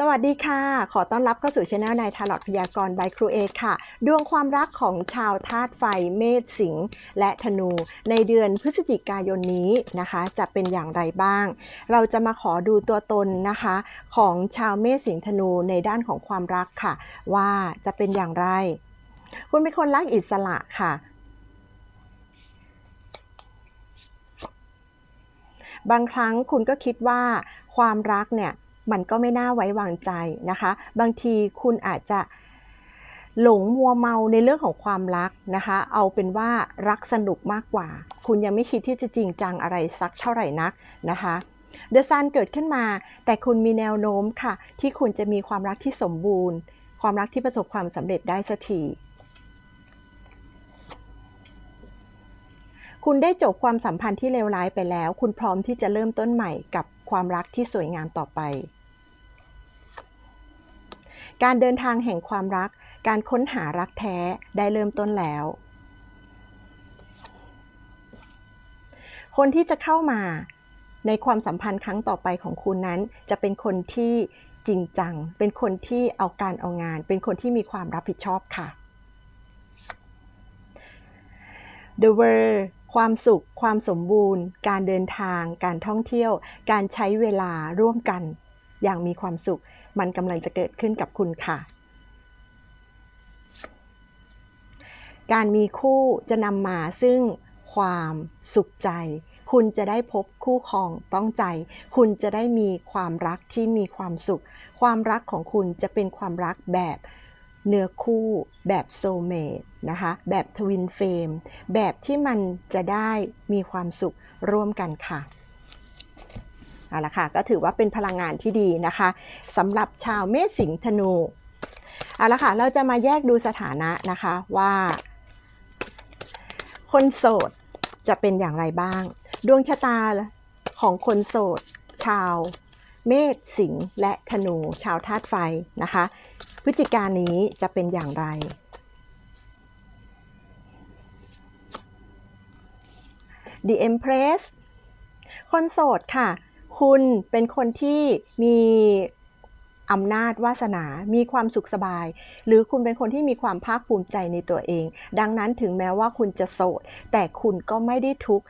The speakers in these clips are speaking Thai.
สวัสดีค่ะ ขอต้อนรับเข้าสู่ช anel นายทาร์ลอตพยากรณ์บายครูเอค่ะ ดวงความรักของชาวธาตุไฟเมษสิงห์และธนู ในเดือนพฤศจิกายนนี้นะคะ จะเป็นอย่างไรบ้าง เราจะมาขอดูตัวตนนะคะ ของชาวเมษสิงห์ธนูในด้านของความรักค่ะ ว่าจะเป็นอย่างไร คุณเป็นคนรักอิสระค่ะบางครั้งคุณก็คิดว่าความรักเนี่ย มันก็ไม่น่าไว้วางใจนะคะ บางทีคุณอาจจะหลงมัวเมาในเรื่องของความรักนะคะ เอาเป็นว่ารักสนุกมากกว่า คุณยังไม่คิดที่จะจริงจังอะไรสักเท่าไหร่นักนะคะเดอะซันเกิดขึ้นมา แต่คุณมีแนวโน้มค่ะ ที่คุณจะมีความรักที่สมบูรณ์ ความรักที่ประสบความสำเร็จได้สักทีคุณได้จบความสัมพันธ์ที่เลวร้ายไปแล้ว คุณพร้อมที่จะเริ่มต้นใหม่กับความรักที่สวยงามต่อไป การเดินทางแห่งความรัก การค้นหารักแท้ได้เริ่มต้นแล้ว คนที่จะเข้ามาในความสัมพันธ์ครั้งต่อไปของคุณนั้น จะเป็นคนที่จริงจัง เป็นคนที่เอาการเอางาน เป็นคนที่มีความรับผิดชอบค่ะ The World ความสุข ความสมบูรณ์ การเดินทาง การท่องเที่ยว การใช้เวลาร่วมกัน อย่างมีความสุข มันกำลังจะเกิดขึ้นกับคุณค่ะ การมีคู่จะนำมาซึ่งความสุขใจ คุณจะได้พบคู่ครองต้องใจ คุณจะได้มีความรักที่มีความสุข ความรักของคุณจะเป็นความรักแบบเนื้อคู่แบบโซเมตนะคะ แบบทวินเฟมแบบที่มันจะได้มีความสุขร่วมกันค่ะ เอาละค่ะก็ถือว่าเป็นพลังงานที่ดีนะคะสำหรับชาวเมษสิงห์ธนูเอาละค่ะเราจะมาแยกดูสถานะนะคะว่า คนโสดจะเป็นอย่างไรบ้าง ดวงชะตาของคนโสด ชาวเมษสิงห์และธนู ชาวธาตุไฟนะคะพฤศจิกายนนี้จะเป็นอย่างไร The Empress คนโสดค่ะ คุณเป็นคนที่มีอำนาจวาสนา มีความสุขสบาย หรือคุณเป็นคนที่มีความภาคภูมิใจในตัวเอง ดังนั้นถึงแม้ว่าคุณจะโสด แต่คุณก็ไม่ได้ทุกข์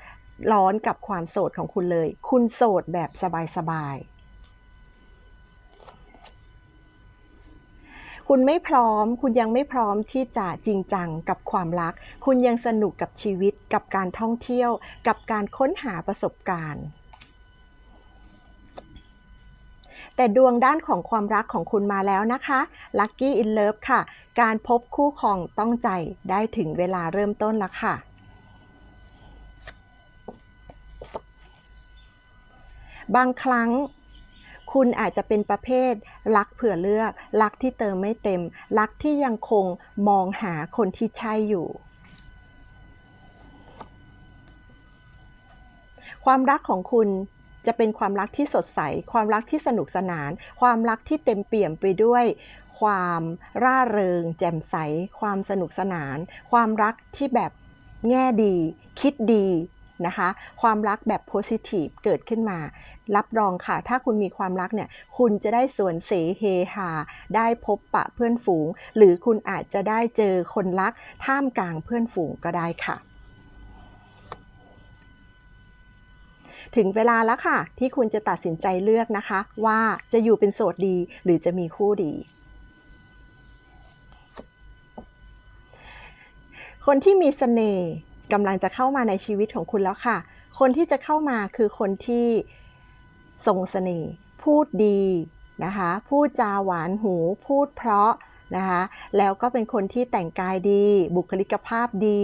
ร้อนกับความโสดของคุณเลย คุณโสดแบบสบายๆคุณไม่พร้อม คุณยังไม่พร้อมที่จะจริงจังกับความรัก คุณยังสนุกกับชีวิต กับการท่องเที่ยว กับการค้นหาประสบการณ์ แต่ดวงด้านของความรักของคุณมาแล้วนะคะ Lucky in Love ค่ะ การพบคู่ครองต้องใจได้ถึงเวลาเริ่มต้นแล้วค่ะบางครั้งคุณอาจจะเป็นประเภท รักเผื่อเลือก รักที่เติมไม่เต็ม รักที่ยังคงมองหาคนที่ใช่อยู่ ความรักของคุณ จะเป็นความรักที่สดใส ความรักที่สนุกสนาน ความรักที่เต็มเปี่ยมไปด้วย ความร่าเริง แจ่มใส ความสนุกสนาน ความรักที่แบบแง่ดี คิดดีนะคะ ความรักแบบโพสิทีฟเกิดขึ้นมา รับรองค่ะ ถ้าคุณมีความรักเนี่ย คุณจะได้สวนเสเฮฮา ได้พบปะเพื่อนฝูง หรือคุณอาจจะได้เจอคนรักท่ามกลางเพื่อนฝูงก็ได้ค่ะ ถึงเวลาแล้วค่ะ ที่คุณจะตัดสินใจเลือกนะคะ ว่าจะอยู่เป็นโสดดีหรือจะมีคู่ดี คนที่มีเสน่ห์กำลังจะเข้ามาในชีวิตของคุณแล้วค่ะ คนที่จะเข้ามาคือคนที่ทรงเสน่ห์พูดดีนะคะ พูดจาหวานหูพูดเพราะนะคะแล้วก็เป็นคนที่แต่งกายดี บุคลิกภาพดี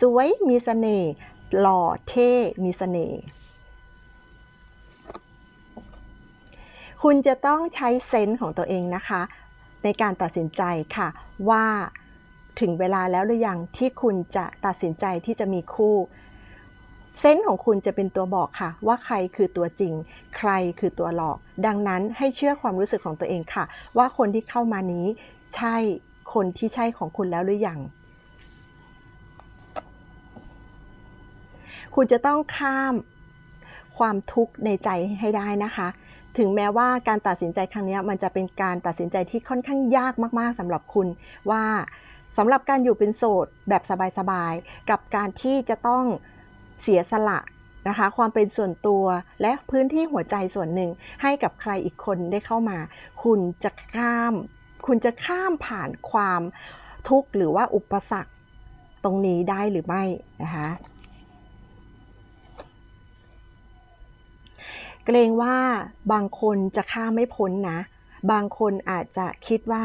สวยมีเสน่ห์หล่อเท่มีเสน่ห์ คุณจะต้องใช้เซนส์ของตัวเองนะคะ ในการตัดสินใจค่ะ ว่าถึงเวลาแล้วหรือยังที่คุณจะตัดสินใจที่จะมีคู่เซนส์ของคุณจะเป็นตัวบอกค่ะ ว่าใครคือตัวจริง ใครคือตัวหลอก ดังนั้นให้เชื่อความรู้สึกของตัวเองค่ะ ว่าคนที่เข้ามานี้ ใช่คนที่ใช่ของคุณแล้วหรือยังคุณจะต้องข้ามความทุกข์ในใจให้ได้นะคะ ถึงแม้ว่าการตัดสินใจครั้งนี้มันจะเป็นการตัดสินใจที่ค่อนข้างยากมากๆสำหรับคุณว่าสำหรับการอยู่เป็นโสดแบบสบายๆ กับการที่จะต้องเสียสละนะคะ ความเป็นส่วนตัวและพื้นที่หัวใจส่วนหนึ่งให้กับใครอีกคนได้เข้ามา คุณจะข้าม คุณจะข้ามผ่านความทุกข์หรือว่าอุปสรรคตรงนี้ได้หรือไม่นะคะ เกรงว่าบางคนจะข้ามไม่พ้นนะ บางคนอาจจะคิดว่า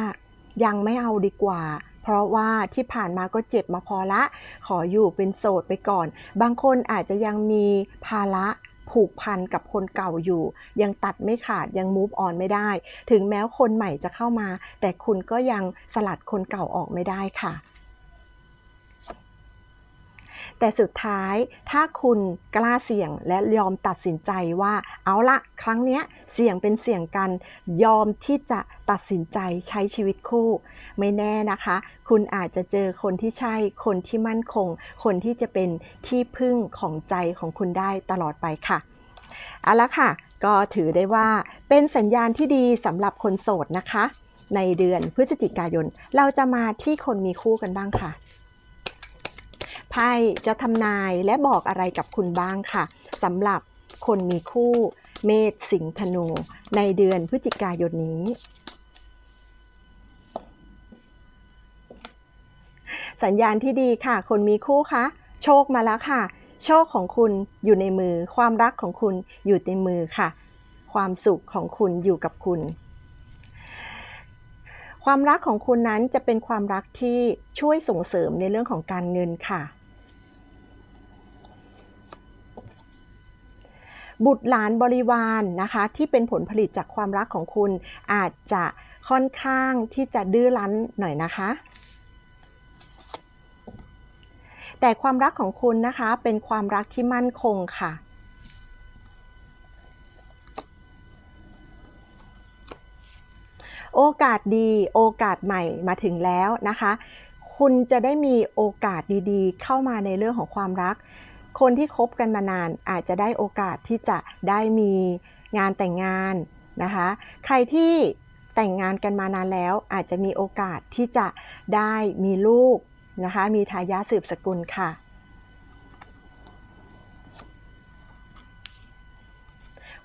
ยังไม่เอาดีกว่า เพราะว่าที่ผ่านมาก็เจ็บมาพอละ ขออยู่เป็นโสดไปก่อน บางคนอาจจะยังมีภาระผูกพันกับคนเก่าอยู่ ยังตัดไม่ขาดยัง move on ไม่ได้ ถึงแม้คนใหม่จะเข้ามา แต่คุณก็ยังสลัดคนเก่าออกไม่ได้ค่ะ แต่สุดท้ายถ้าคุณกล้าเสี่ยงและยอมตัดสินใจว่า เอาละครั้งนี้เสี่ยงเป็นเสี่ยงกันยอมที่จะตัดสินใจใช้ชีวิตคู่ ไม่แน่นะคะ คุณอาจจะเจอคนที่ใช่ คนที่มั่นคง คนที่จะเป็นที่พึ่งของใจของคุณได้ตลอดไปค่ะเอาละค่ะ ก็ถือได้ว่าเป็นสัญญาณที่ดีสำหรับคนโสดนะคะ ในเดือนพฤศจิกายน เราจะมาที่คนมีคู่กันบ้างค่ะ ไพ่จะทำนายและบอกอะไรกับคุณบ้างค่ะสำหรับคนมีคู่เมษสิงธนู ในเดือนพฤศจิกายนนี้ สัญญาณที่ดีค่ะ คนมีคู่คะโชคมาแล้วค่ะ โชคของคุณอยู่ในมือ ความรักของคุณอยู่ในมือค่ะ ความสุขของคุณอยู่กับคุณ ความรักของคุณนั้นจะเป็นความรักที่ช่วยส่งเสริมในเรื่องของการเงินค่ะ บุตรหลานบริวารนนะคะที่เป็นผลผลิตจากความรักของคุณ อาจจะค่อนข้างที่จะดื้อรั้นหน่อยนะคะแต่ความรักของคุณนะคะเป็นความรักที่มั่นคงค่ะ โอกาสดีโอกาสใหม่มาถึงแล้วนะคะ คุณจะได้มีโอกาสดีๆ เข้ามาในเรื่องของความรัก คนที่คบกันมานานอาจจะได้โอกาสที่จะได้มีงานแต่งงานนะคะ ใครที่แต่งงานกันมานานแล้วอาจจะมีโอกาสที่จะได้มีลูกนะคะ มีทายาทสืบสกุลค่ะ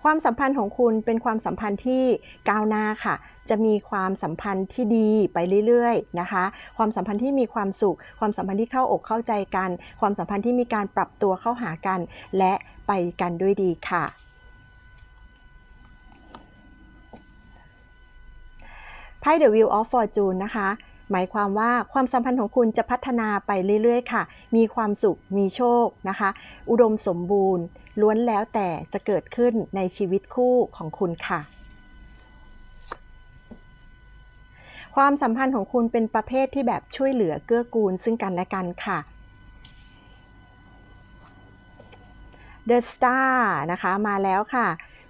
ความสัมพันธ์ของคุณเป็นความสัมพันธ์ที่ก้าวหน้าค่ะ จะมีความสัมพันธ์ที่ดีไปเรื่อยๆนะคะ ความสัมพันธ์ที่มีความสุข ความสัมพันธ์ที่เข้าอกเข้าใจกัน ความสัมพันธ์ที่มีการปรับตัวเข้าหากัน และไปกันด้วยดีค่ะไพ่ The Wheel of Fortune นะคะหมายความว่าความสัมพันธ์ของคุณจะพัฒนาไปเรื่อย ๆ ค่ะ มีความสุข มีโชคนะคะ อุดมสมบูรณ์ ล้วนแล้วแต่จะเกิดขึ้นในชีวิตคู่ของคุณค่ะ ความสัมพันธ์ของคุณเป็นประเภทที่แบบช่วยเหลือเกื้อกูลซึ่งกันและกันค่ะ The Star นะคะมาแล้วค่ะ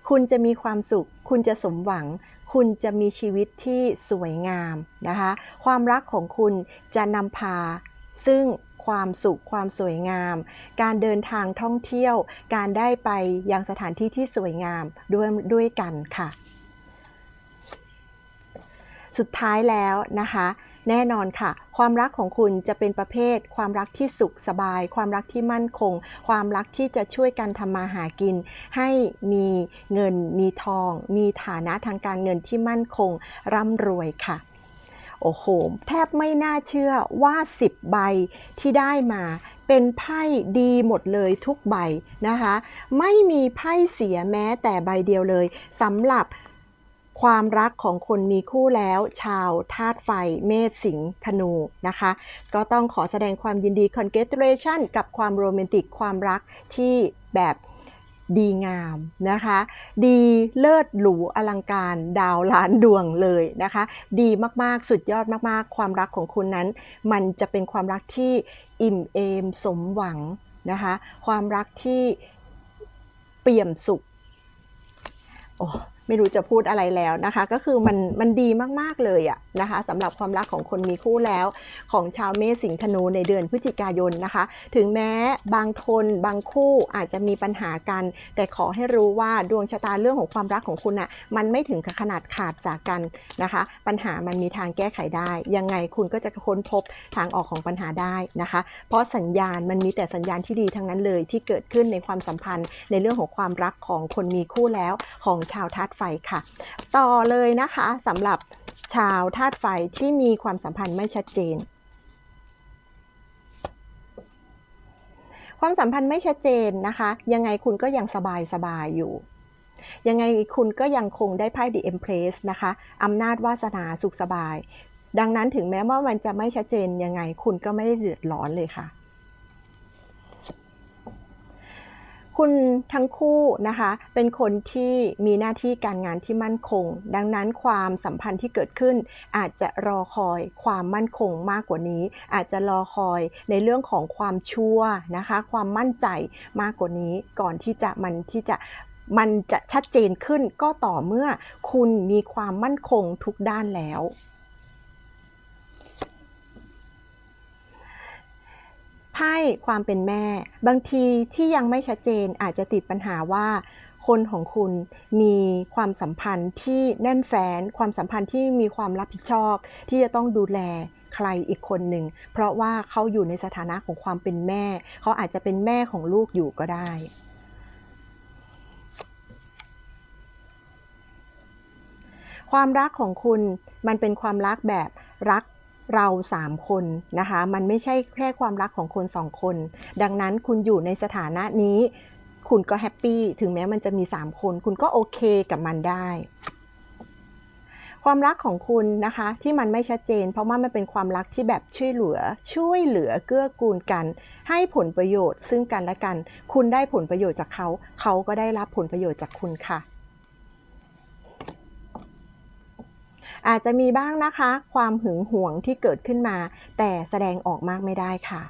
คุณจะมีความสุข คุณจะสมหวัง คุณจะมีชีวิตที่สวยงามนะคะ ความรักของคุณจะนำพาซึ่ง ความสุข ความสวยงาม การเดินทางท่องเที่ยว การได้ไปยังสถานที่ที่สวยงามด้วยด้วยกันค่ะ สุดท้ายแล้วนะคะแน่นอนค่ะ ความรักของคุณจะเป็นประเภท ความรักที่สุขสบาย ความรักที่มั่นคง ความรักที่จะช่วยกันทำมาหากิน ให้มีเงินมีทอง มีฐานะทางการเงินที่มั่นคง ร่ำรวยค่ะ โอ้โห แทบไม่น่าเชื่อว่า 10 ใบที่ได้มาเป็นไพ่ดีหมดเลยทุกใบนะคะ ไม่มีไพ่เสียแม้แต่ใบเดียวเลยสำหรับความรักของคนมีคู่แล้ว ชาวธาตุไฟเมษสิงห์ธนูนะคะ ก็ต้องขอแสดงความยินดี congratulation กับความโรแมนติกความรักที่แบบ ดีงามนะคะ ดีเลิศหรูอลังการดาวล้านดวงเลยนะคะ ดีมากๆสุดยอดมากๆ ความรักของคุณนั้น มันจะเป็นความรักที่อิ่มเอมสมหวังนะคะ ความรักที่เปี่ยมสุขโอ้ ไม่รู้จะพูดอะไรแล้วนะคะ ก็คือมันมันดีมากๆเลยอะนะคะสำหรับความรักของคนมีคู่แล้ว ของชาวเมษสิงห์ธนูในเดือนพฤศจิกายนนะคะ ถึงแม้บางทนบางคู่อาจจะมีปัญหากัน แต่ขอให้รู้ว่าดวงชะตาเรื่องของความรักของคุณอะมันไม่ถึงขนาดขาดจากกันนะคะ ปัญหามันมีทางแก้ไขได้ ยังไงคุณก็จะค้นพบทางออกของปัญหาได้นะคะ เพราะสัญญาณมันมีแต่สัญญาณที่ดีทั้งนั้นเลยที่เกิดขึ้นในความสัมพันธ์ในเรื่องของความรักของคนมีคู่แล้วของชาวธาตุไฟค่ะ ต่อเลยนะคะสำหรับชาวธาตุไฟที่มีความสัมพันธ์ไม่ชัดเจน ความสัมพันธ์ไม่ชัดเจนนะคะ ยังไงคุณก็ยังสบายสบายอยู่ ยังไงคุณก็ยังคงได้ไพ่ The Empress นะคะอำนาจวาสนาสุขสบาย ดังนั้นถึงแม้ว่ามันจะไม่ชัดเจนยังไงคุณก็ไม่ได้เดือดร้อนเลยค่ะ คุณทั้งคู่นะคะเป็นคนที่มีหน้าที่การงานที่มั่นคง ดังนั้นความสัมพันธ์ที่เกิดขึ้น อาจจะรอคอยความมั่นคงมากกว่านี้ อาจจะรอคอยในเรื่องของความชัวนะคะ ความมั่นใจมากกว่านี้ก่อนที่จะมันที่จะมันจะชัดเจนขึ้นก็ต่อเมื่อคุณมีความมั่นคงทุกด้านแล้ว ไพ่ความเป็นแม่ บางทีที่ยังไม่ชัดเจนอาจจะติดปัญหาว่า คนของคุณมีความสัมพันธ์ที่แน่นแฟ้นความสัมพันธ์ที่มีความรับผิดชอบ ที่จะต้องดูแลใครอีกคนหนึ่ง เพราะว่าเขาอยู่ในสถานะของความเป็นแม่ เขาอาจจะเป็นแม่ของลูกอยู่ก็ได้ความรักของคุณมันเป็นความรักแบบรัก เราสามคนนะคะ มันไม่ใช่แค่ความรักของคนสองคน ดังนั้นคุณอยู่ในสถานะนี้ คุณก็แฮปปี้ถึงแม้มันจะมีสามคน คุณก็โอเคกับมันได้ ความรักของคุณนะคะ ที่มันไม่ชัดเจน เพราะว่ามันเป็นความรักที่แบบช่วยเหลือ ช่วยเหลือเกื้อกูลกัน ให้ผลประโยชน์ซึ่งกันและกัน คุณได้ผลประโยชน์จากเขา เขาก็ได้รับผลประโยชน์จากคุณค่ะ อาจจะมีบ้างนะคะ ความหึงหวงที่เกิดขึ้นมา แต่แสดงออกมากไม่ได้ค่ะ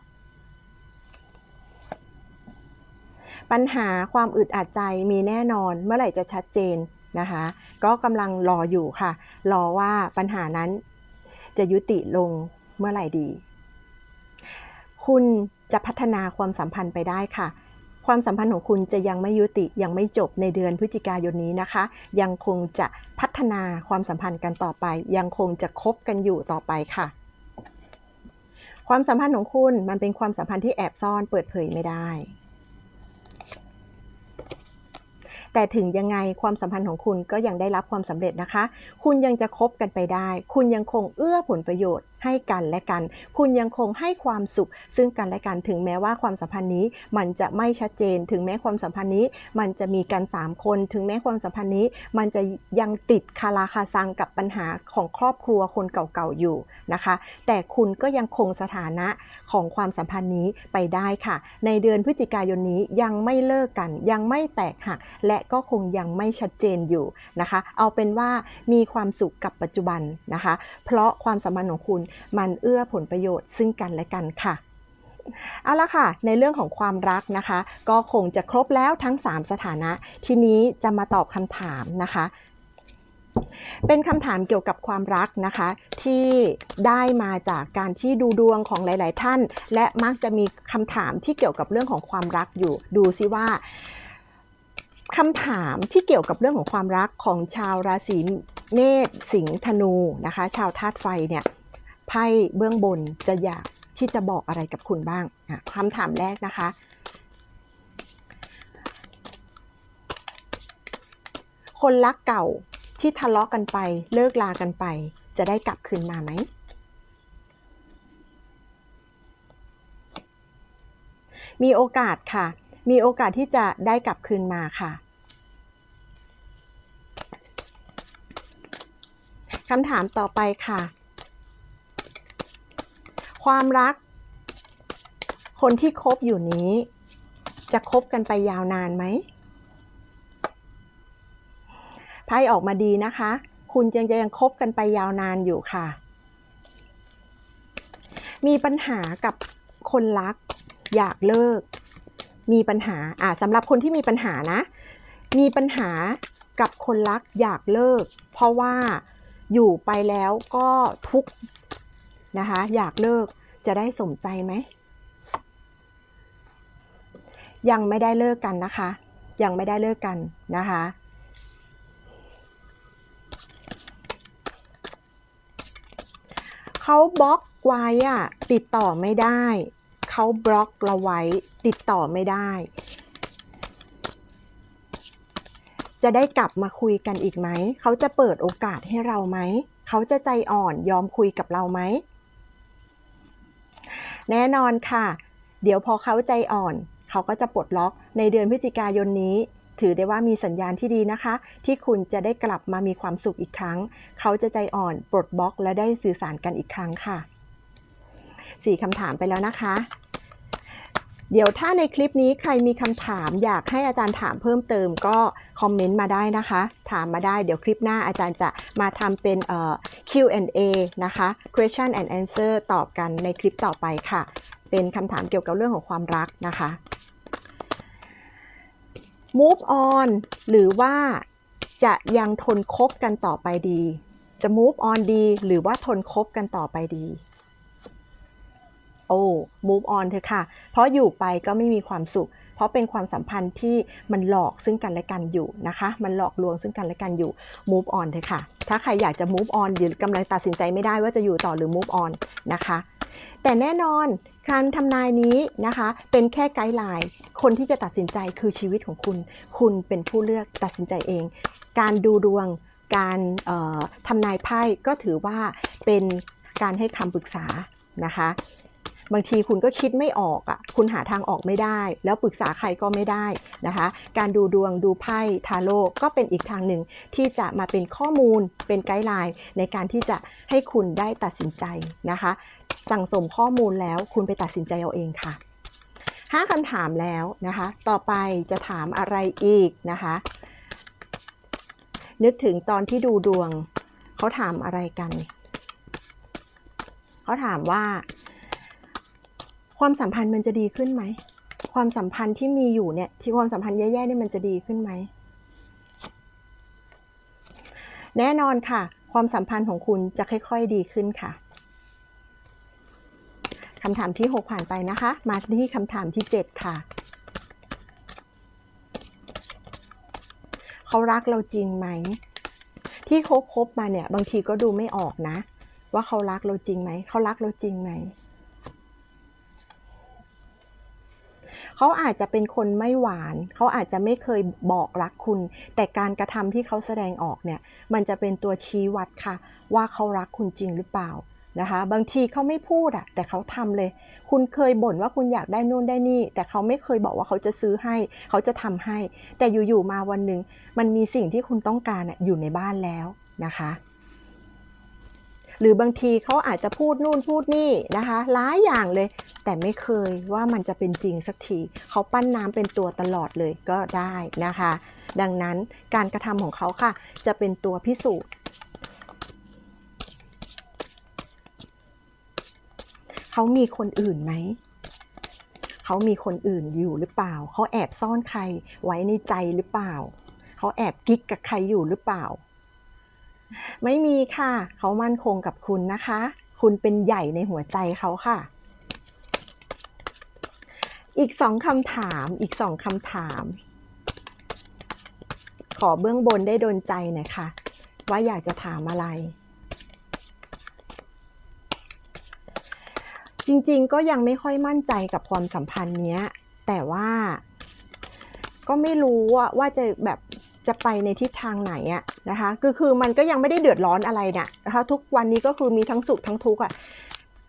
ปัญหาความอึดอัดใจมีแน่นอนเมื่อไหร่จะชัดเจนนะคะ ก็กำลังรออยู่ค่ะ รอว่าปัญหานั้นจะยุติลงเมื่อไหร่ดี คุณจะพัฒนาความสัมพันธ์ไปได้ค่ะ ความสัมพันธ์ของคุณจะยังไม่ยุติยังไม่จบในเดือนพฤศจิกายนนี้นะคะ ยังคงจะพัฒนาความสัมพันธ์กันต่อไป ยังคงจะคบกันอยู่ต่อไปค่ะ ความสัมพันธ์ของคุณมันเป็นความสัมพันธ์ที่แอบซ่อนเปิดเผยไม่ได้ แต่ถึงยังไงความสัมพันธ์ของคุณก็ยังได้รับความสำเร็จนะคะ คุณยังจะคบกันไปได้ คุณยังคงเอื้อผลประโยชน์ ให้กันและกัน คุณยังคงให้ความสุข ซึ่งกันและกันถึงแม้ว่าความสัมพันธ์นี้มันจะไม่ชัดเจน ถึงแม้ความสัมพันธ์นี้ มันจะมีกัน 3 คน ถึงแม้ความสัมพันธ์นี้ มันจะยังติดคาราคาซังกับปัญหาของครอบครัวคนเก่าๆอยู่นะคะ แต่คุณก็ยังคงสถานะของความสัมพันธ์นี้ไปได้ค่ะ ในเดือนพฤศจิกายนนี้ยังไม่เลิกกัน ยังไม่แตกหัก และก็คงยังไม่ชัดเจนอยู่นะคะ เอาเป็นว่ามีความสุขกับปัจจุบันนะคะ เพราะความสัมพันธ์ของคุณมันเอื้อผลประโยชน์ซึ่งกันและกันค่ะเอาละค่ะ ในเรื่องของความรักนะคะ ก็คงจะครบแล้วทั้ง 3 สถานะ ทีนี้จะมาตอบคำถามนะคะ เป็นคำถามเกี่ยวกับความรักนะคะ ที่ได้มาจากการที่ดูดวงของหลาย ๆ ท่าน และมักจะมีคำถามที่เกี่ยวกับเรื่องของความรักอยู่ ดูซิว่าคำถามที่เกี่ยวกับเรื่องของความรักของชาวราศีเมษสิงห์ธนูนะคะ ชาวธาตุไฟเนี่ย ไพ่เบื้องบนจะอยากที่จะบอกอะไรกับคุณบ้างคำถามแรกนะคะ คนรักเก่าที่ทะเลาะกันไปเลิกลากันไป จะได้กลับคืนมาไหม มีโอกาสค่ะ มีโอกาสที่จะได้กลับคืนมาค่ะคำถามต่อไปค่ะ ความรัก คนที่คบอยู่นี้ จะคบกันไปยาวนานไหมไพ่ออกมาดีนะคะ คุณยังจะยังคบกันไปยาวนานอยู่ค่ะ มีปัญหากับคนรัก อยากเลิก มีปัญหาอ่าสำหรับคนที่มีปัญหานะ มีปัญหากับคนรักอยากเลิก เพราะว่าอยู่ไปแล้วก็ทุก นะคะ อยากเลิกจะได้สมใจไหม ยังไม่ได้เลิกกันนะคะ ยังไม่ได้เลิกกันนะคะเขาบล็อกไว้อะติดต่อไม่ได้เขาบล็อกเราไว้ติดต่อไม่ได้ จะได้กลับมาคุยกันอีกไหม เขาจะเปิดโอกาสให้เราไหม เขาจะใจอ่อนยอมคุยกับเราไหม แน่นอนค่ะ เดี๋ยวพอเขาใจอ่อน เขาก็จะปลดล็อกในเดือนพฤศจิกายนนี้ ถือได้ว่ามีสัญญาณที่ดีนะคะ ที่คุณจะได้กลับมามีความสุขอีกครั้ง เขาจะใจอ่อนปลดบล็อกและได้สื่อสารกันอีกครั้งค่ะสี่คำถามไปแล้วนะคะ เดี๋ยวถ้าในคลิปนี้ใครมีคำถามอยากให้อาจารย์ถามเพิ่มเติมก็คอมเมนต์มาได้นะคะ ถามมาได้เดี๋ยวคลิปหน้าอาจารย์จะมาทำเป็นเอ่อ Q&A นะคะ question and answer ตอบกันในคลิปต่อไปค่ะ เป็นคำถามเกี่ยวกับเรื่องของความรักนะคะ move on หรือว่าจะยังทนคบกันต่อไปดี จะ move on ดี หรือว่าทนคบกันต่อไปดี move on เถอะค่ะ เพราะอยู่ไปก็ไม่มีความสุข เพราะเป็นความสัมพันธ์ที่มันหลอกซึ่งกันและกันอยู่นะคะ มันหลอกลวงซึ่งกันและกันอยู่ move on เถอะค่ะ ถ้าใครอยากจะ move on หรือกำลังตัดสินใจไม่ได้ว่าจะอยู่ต่อหรือ move on นะคะ แต่แน่นอนการทำนายนี้นะคะ เป็นแค่ไกด์ไลน์ คนที่จะตัดสินใจคือชีวิตของคุณ คุณเป็นผู้เลือกตัดสินใจเอง การดูดวง การทำนายไพ่ก็ถือว่าเป็นการให้คำปรึกษานะคะ บางทีคุณก็คิดไม่ออกอะคุณหาทางออกไม่ได้ แล้วปรึกษาใครก็ไม่ได้นะคะ การดูดวงดูไพ่ทาโร่ก็เป็นอีกทางหนึ่งที่จะมาเป็นข้อมูลเป็นไกด์ไลน์ในการที่จะให้คุณได้ตัดสินใจนะคะ สั่งสมข้อมูลแล้วคุณไปตัดสินใจเอาเองค่ะห้าคำถามแล้วนะคะ ต่อไปจะถามอะไรอีกนะคะ นึกถึงตอนที่ดูดวง เขาถามอะไรกัน เขาถามว่า ความสัมพันธ์มันจะดีขึ้นไหม ความสัมพันธ์ที่มีอยู่เนี่ย ที่ความสัมพันธ์แย่ๆเนี่ยมันจะดีขึ้นไหม แน่นอนค่ะ ความสัมพันธ์ของคุณจะค่อยๆดีขึ้นค่ะคำถามที่ 6 ผ่านไปนะคะ มาที่คำถามที่ 7 ค่ะ เขารักเราจริงไหม ที่คบคบมาเนี่ย บางทีก็ดูไม่ออกนะ ว่าเขารักเราจริงไหม เขารักเราจริงไหม เขาอาจจะเป็นคนไม่หวาน เขาอาจจะไม่เคยบอกรักคุณ แต่การกระทำที่เขาแสดงออกเนี่ย มันจะเป็นตัวชี้วัดค่ะ ว่าเขารักคุณจริงหรือเปล่านะคะ บางทีเขาไม่พูดอะแต่เขาทำเลย คุณเคยบ่นว่าคุณอยากได้นู่นได้นี่ แต่เขาไม่เคยบอกว่าเขาจะซื้อให้ เขาจะทำให้ แต่อยู่ๆมาวันหนึ่งมันมีสิ่งที่คุณต้องการอยู่ในบ้านแล้วนะคะ หรือบางทีเขาอาจจะพูดนู่นพูดนี่นะคะหลายอย่างเลย แต่ไม่เคยว่ามันจะเป็นจริงสักทีเขาปั้นน้ำเป็นตัวตลอดเลยก็ได้นะคะ ดังนั้นการกระทำของเขาค่ะ จะเป็นตัวพิสูจน์เขามีคนอื่นไหม เขามีคนอื่นอยู่หรือเปล่า เขาแอบซ่อนใครไว้ในใจหรือเปล่า เขาแอบกิ๊กกับใครอยู่หรือเปล่า ไม่มีค่ะ เขามั่นคงกับคุณนะคะ คุณเป็นใหญ่ในหัวใจเขาค่ะ อีกสองคำถาม อีกสองคำถาม ขอเบื้องบนได้โดนใจหน่อยค่ะ ว่าอยากจะถามอะไร จริงๆ ก็ยังไม่ค่อยมั่นใจกับความสัมพันธ์เนี้ย แต่ว่าก็ไม่รู้ว่าว่าจะแบบ จะไปในทิศทางไหนอะนะคะคือคือมันก็ยังไม่ได้เดือดร้อนอะไรเนี่ยนะคะทุกวันนี้ก็คือมีทั้งสุขทั้งทุกข์อะ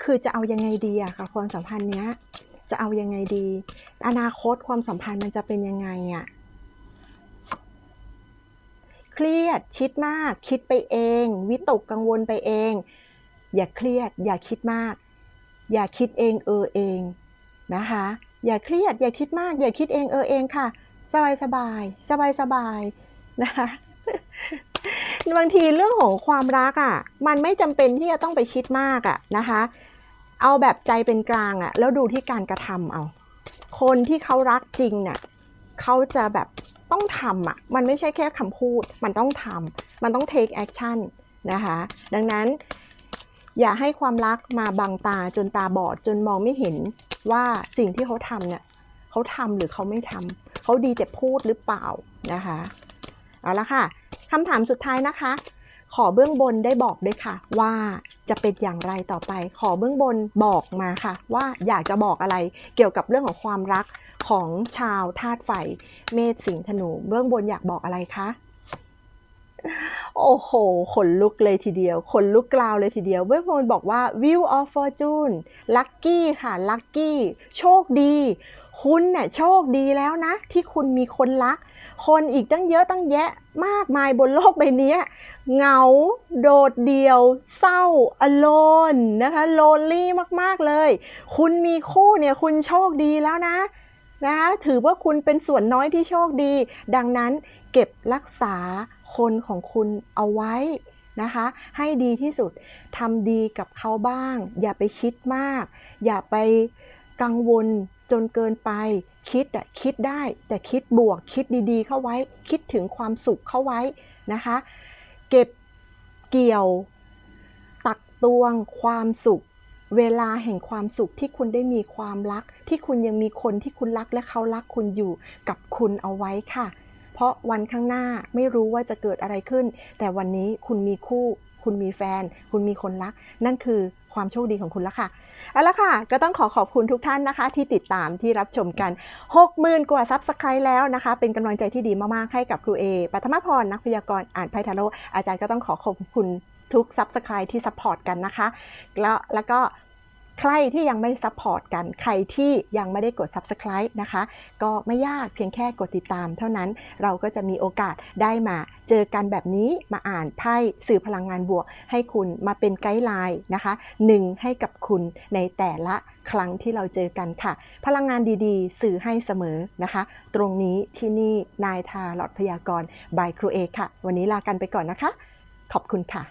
คือจะเอายังไงดีอะกับความสัมพันธ์เนี้ยจะเอายังไงดี อนาคตความสัมพันธ์มันจะเป็นยังไงอะเครียดคิดมาก คิดไปเอง วิตกกังวลไปเอง อย่าเครียด อย่าคิดมาก อย่าคิดเองเออเองนะคะอย่าเครียดอย่าคิดมาก อย่าคิดเองเออเองค่ะ สบายสบายสบายสบาย นะคะบางทีเรื่องของความรักอะ่ะ มันไม่จำเป็นที่จะต้องไปคิดมากอะ่ะนะคะ เอาแบบใจเป็นกลางอะ่ะ แล้วดูที่การกระทำเอา คนที่เขารักจริงเนี่ยเขาจะแบบต้องทำอะ มันไม่ใช่แค่คำพูด มันต้องทำมันต้อง take action นะคะ ดังนั้น อย่าให้ความรักมาบังตาจนตาบอดจนมองไม่เห็นว่าสิ่งที่เขาทำเนี่ยเขาทำหรือเขาไม่ทำเขาดีแต่พูดหรือเปล่านะคะ เอาละค่ะคำถามสุดท้ายนะคะ ขอเบื้องบนได้บอกด้วยค่ะ ว่าจะเป็นอย่างไรต่อไป ขอเบื้องบนบอกมาค่ะ ว่าอยากจะบอกอะไรเกี่ยวกับเรื่องของความรักของชาวธาตุไฟเมษสิงห์ธนู เบื้องบนอยากบอกอะไรคะโอ้โห ขนลุกเลยทีเดียว ขนลุกกล่าวเลยทีเดียวเบื้องบนบอกว่า view of fortune lucky ค่ะ lucky โชคดี คุณน่ะโชคดีแล้วนะ ที่คุณมีคนรัก คนอีกตั้งเยอะตั้งแยะมากมายบนโลกใบนี้เหงา โดดเดี่ยว เศร้า alone นะคะ lonely มากๆเลย คุณมีคู่เนี่ยคุณโชคดีแล้วนะนะคะถือว่าคุณเป็นส่วนน้อยที่โชคดี ดังนั้นเก็บรักษาคนของคุณเอาไว้นะคะ ให้ดีที่สุดทำดีกับเขาบ้าง อย่าไปคิดมาก อย่าไปกังวล จนเกินไปคิดอะคิดได้แต่คิดบวกคิดดีๆ เข้าไว้ คิดถึงความสุขเข้าไว้นะคะ เก็บเกี่ยว ตักตวงความสุข เวลาแห่งความสุขที่คุณได้มีความรัก ที่คุณยังมีคนที่คุณรักและเขารักคุณอยู่กับคุณเอาไว้ค่ะ เพราะวันข้างหน้าไม่รู้ว่าจะเกิดอะไรขึ้น แต่วันนี้คุณมีคู่ คุณมีแฟน คุณมีคนรัก นั่นคือความโชคดีของคุณแล้วค่ะ เอาละค่ะ ก็ต้องขอขอบคุณทุกท่านนะคะ ที่ติดตามที่รับชมกัน 60,000 กว่าซับสไครต์แล้วนะคะ เป็นกำลังใจที่ดีมาก ๆ ให้กับครูเอปัทมพรนักพยากรณ์อ่านไพ่ทาโร่อาจารย์ก็ต้องขอขอบคุณทุกซับสไครต์ที่ซัพพอร์ตกันนะคะ แล้วแล้วก็ ใครที่ยังไม่ซัพพอร์ตกัน ใครที่ยังไม่ได้กด Subscribe นะคะ ก็ไม่ยากเพียงแค่กดติดตาม เท่านั้นเราก็จะมีโอกาสได้มาเจอกันแบบนี้มาอ่านไพ่สื่อพลังงานบวก ให้คุณมาเป็นไกด์ไลน์นะคะหนึ่งให้กับคุณในแต่ละครั้งที่เราเจอกันค่ะ พลังงานดีๆ สื่อให้เสมอนะคะ ตรงนี้ที่นี่นายทาหลอดพยากรณ์บายครูเอค่ะ วันนี้ลากันไปก่อนนะคะ ขอบคุณค่ะ